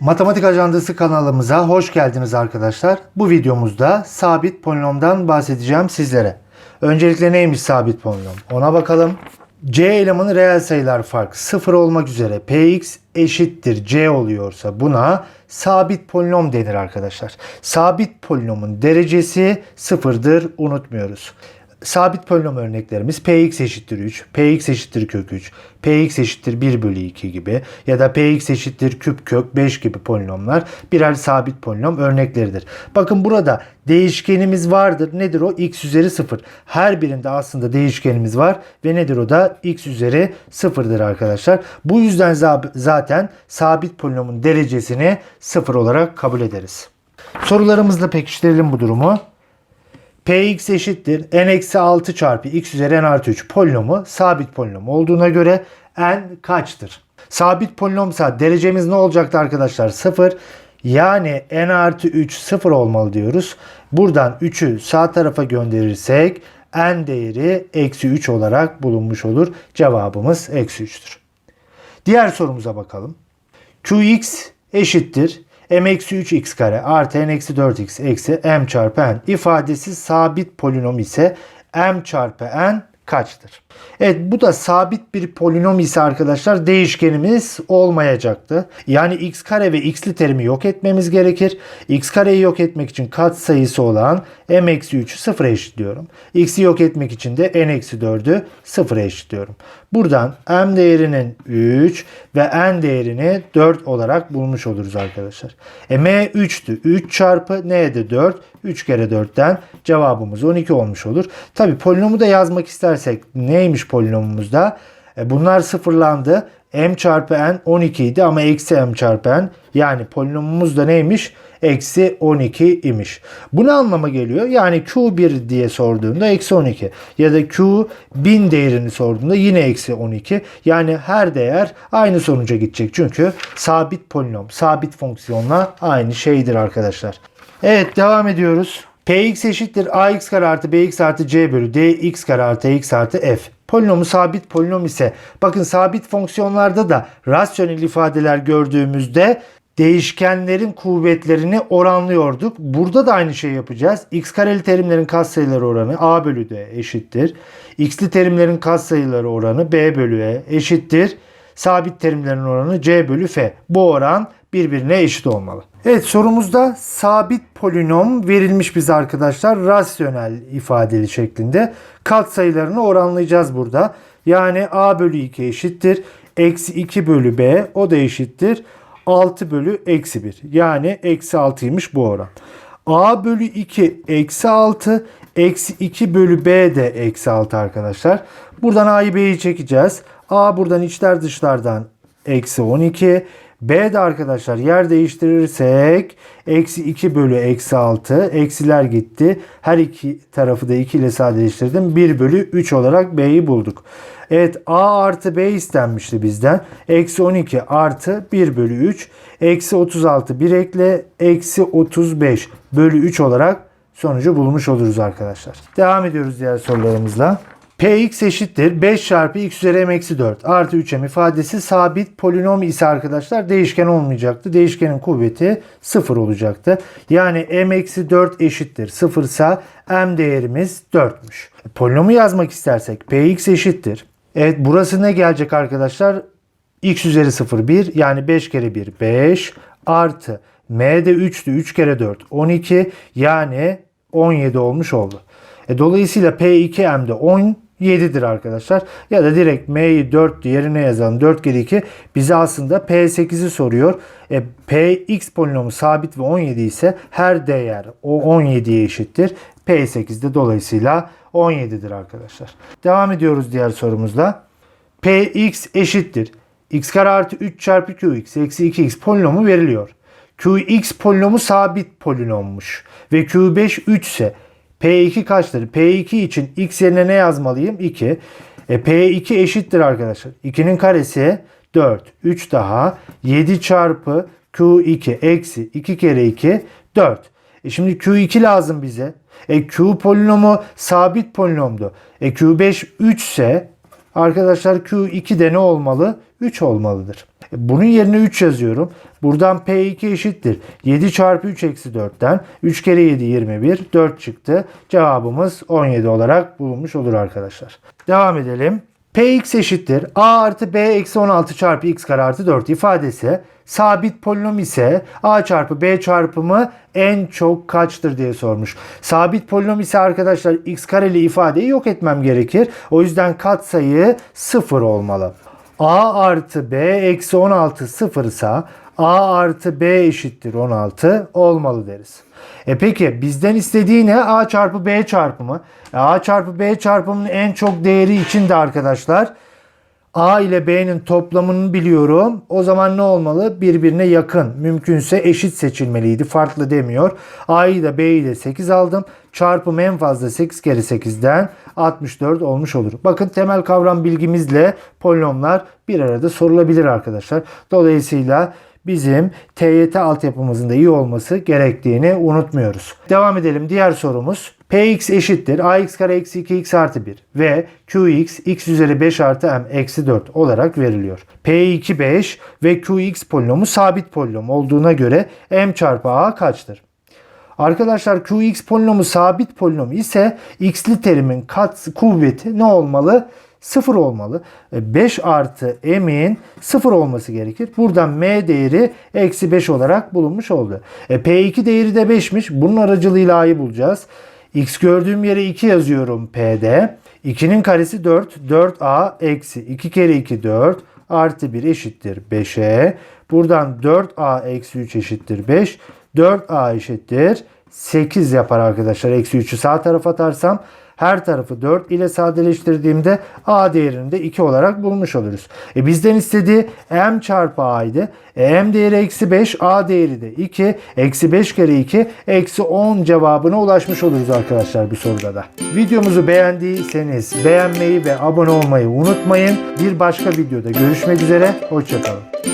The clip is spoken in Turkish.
Matematik Ajandası kanalımıza hoş geldiniz arkadaşlar. Bu videomuzda sabit polinomdan bahsedeceğim sizlere. Öncelikle neymiş sabit polinom? Ona bakalım. C elemanı reel sayılar fark 0 olmak üzere px eşittir c oluyorsa buna sabit polinom denir arkadaşlar. Sabit polinomun derecesi sıfırdır unutmuyoruz. Sabit polinom örneklerimiz px eşittir 3, px eşittir kök 3, px eşittir 1 bölü 2 gibi ya da px eşittir küp kök 5 gibi polinomlar birer sabit polinom örnekleridir. Bakın burada değişkenimiz vardır. Nedir o? x üzeri 0. Her birinde aslında değişkenimiz var ve nedir o da? x üzeri 0'dır arkadaşlar. Bu yüzden za- zaten sabit polinomun derecesini 0 olarak kabul ederiz. Sorularımızla pekiştirelim bu durumu. Px eşittir n-6 çarpı x üzeri n artı 3 polinomu sabit polinom olduğuna göre n kaçtır? Sabit polinomsa derecemiz ne olacaktı arkadaşlar? 0. Yani n artı 3 0 olmalı diyoruz. Buradan 3'ü sağ tarafa gönderirsek n değeri eksi 3 olarak bulunmuş olur. Cevabımız eksi 3'tür. Diğer sorumuza bakalım. Qx eşittir m-3x kare artı n-4x eksi m çarpı n ifadesi sabit polinom ise m çarpı n kaçtır? Evet bu da sabit bir polinom ise arkadaşlar değişkenimiz olmayacaktı. Yani x kare ve x'li terimi yok etmemiz gerekir. x kareyi yok etmek için katsayısı olan m-3'ü sıfıra eşitliyorum. x'i yok etmek için de n-4'ü sıfıra eşitliyorum. Buradan m değerinin 3 ve n değerini 4 olarak bulmuş oluruz arkadaşlar. E, m 3'tü. 3 çarpı n de 4. 3 kere 4'ten cevabımız 12 olmuş olur. Tabi polinomu da yazmak istersek neymiş polinomumuzda? E, bunlar sıfırlandı. m çarpı n 12 idi ama eksi m çarpı n yani polinomumuz da neymiş? Eksi 12 imiş. Bu ne anlama geliyor? Yani Q1 diye sorduğunda eksi 12 ya da Q 1000 değerini sorduğunda yine eksi 12. Yani her değer aynı sonuca gidecek. Çünkü sabit polinom, sabit fonksiyonla aynı şeydir arkadaşlar. Evet devam ediyoruz. Px eşittir ax kare artı bx artı c bölü dx kare artı x artı f. Polinomu sabit polinom ise bakın sabit fonksiyonlarda da rasyonel ifadeler gördüğümüzde değişkenlerin kuvvetlerini oranlıyorduk. Burada da aynı şey yapacağız. x kareli terimlerin katsayıları oranı a bölü d eşittir. x'li terimlerin katsayıları oranı b bölü e eşittir. Sabit terimlerin oranı c bölü f. Bu oran birbirine eşit olmalı. Evet sorumuzda sabit polinom verilmiş bize arkadaşlar rasyonel ifadeli şeklinde katsayılarını oranlayacağız burada. Yani a bölü 2 eşittir. Eksi 2 bölü b o da eşittir. 6 bölü eksi 1 yani eksi 6'ymış bu oran. a bölü 2 eksi 6 eksi 2 bölü b de eksi 6 arkadaşlar. Buradan a'yı b'yi çekeceğiz. a buradan içler dışlardan eksi 12 B de arkadaşlar yer değiştirirsek eksi 2 bölü eksi 6 eksiler gitti. Her iki tarafı da 2 ile sadeleştirdim. 1 bölü 3 olarak B'yi bulduk. Evet A artı B istenmişti bizden. Eksi 12 artı 1 bölü 3. Eksi 36 bir ekle. Eksi 35 bölü 3 olarak sonucu bulmuş oluruz arkadaşlar. Devam ediyoruz diğer sorularımızla. Px eşittir 5 çarpı x üzeri m eksi 4 artı 3m ifadesi sabit polinom ise arkadaşlar değişken olmayacaktı. Değişkenin kuvveti 0 olacaktı. Yani m eksi 4 eşittir 0 ise m değerimiz 4'müş. Polinomu yazmak istersek px eşittir. Evet burası ne gelecek arkadaşlar? x üzeri 0 1 yani 5 kere 1 5 artı m de 3'tü 3 kere 4 12 yani 17 olmuş oldu. E, dolayısıyla P2M'de 10 7'dir arkadaşlar. Ya da direkt M'yi 4 yerine yazalım. 4 kere 2 bize aslında P8'i soruyor. E, Px polinomu sabit ve 17 ise her değer o 17'ye eşittir. P8'de dolayısıyla 17'dir arkadaşlar. Devam ediyoruz diğer sorumuzla. Px eşittir. x kare artı 3 çarpı qx eksi 2x polinomu veriliyor. Qx polinomu sabit polinommuş ve Q5 3 ise P2 kaçtır? P2 için x yerine ne yazmalıyım? 2. E, P2 eşittir arkadaşlar. 2'nin karesi 4. 3 daha 7 çarpı Q2 eksi 2 kere 2 4. E şimdi Q2 lazım bize. E Q polinomu sabit polinomdu. E Q5 3 ise arkadaşlar Q2 de ne olmalı? 3 olmalıdır. Bunun yerine 3 yazıyorum. Buradan P2 eşittir. 7 çarpı 3 eksi 4'ten 3 kere 7 21 4 çıktı. Cevabımız 17 olarak bulunmuş olur arkadaşlar. Devam edelim. Px eşittir a artı b eksi 16 çarpı x kare artı 4 ifadesi sabit polinom ise a çarpı b çarpımı en çok kaçtır diye sormuş. Sabit polinom ise arkadaşlar x kareli ifadeyi yok etmem gerekir. O yüzden katsayı 0 olmalı. a artı b eksi 16 sıfır ise a artı b eşittir 16 olmalı deriz. E peki bizden istediği ne? A çarpı B çarpımı. E A çarpı B çarpımının en çok değeri için de arkadaşlar A ile B'nin toplamını biliyorum. O zaman ne olmalı? Birbirine yakın. Mümkünse eşit seçilmeliydi. Farklı demiyor. A'yı da B'yi de 8 aldım. Çarpım en fazla 8 kere 8'den 64 olmuş olur. Bakın temel kavram bilgimizle polinomlar bir arada sorulabilir arkadaşlar. Dolayısıyla bizim TYT altyapımızın da iyi olması gerektiğini unutmuyoruz. Devam edelim. Diğer sorumuz. Px eşittir ax kare eksi 2x artı 1 ve qx x üzeri 5 artı m eksi 4 olarak veriliyor. P2 5 ve qx polinomu sabit polinom olduğuna göre m çarpı a kaçtır? Arkadaşlar qx polinomu sabit polinom ise x'li terimin kat kuvveti ne olmalı? 0 olmalı. 5 artı m'in 0 olması gerekir. Buradan m değeri eksi 5 olarak bulunmuş oldu. E, P2 değeri de 5'miş. Bunun aracılığıyla a'yı bulacağız. X gördüğüm yere 2 yazıyorum P'de. 2'nin karesi 4. 4a eksi 2 kere 2 4 artı 1 eşittir 5'e. Buradan 4a eksi 3 eşittir 5. 4a eşittir 8 yapar arkadaşlar. Eksi 3'ü sağ tarafa atarsam her tarafı 4 ile sadeleştirdiğimde a değerini de 2 olarak bulmuş oluruz. E bizden istediği m çarpı a'ydı. E m değeri eksi 5, a değeri de 2. Eksi 5 kere 2, eksi 10 cevabına ulaşmış oluruz arkadaşlar bu soruda da. Videomuzu beğendiyseniz beğenmeyi ve abone olmayı unutmayın. Bir başka videoda görüşmek üzere. Hoşçakalın.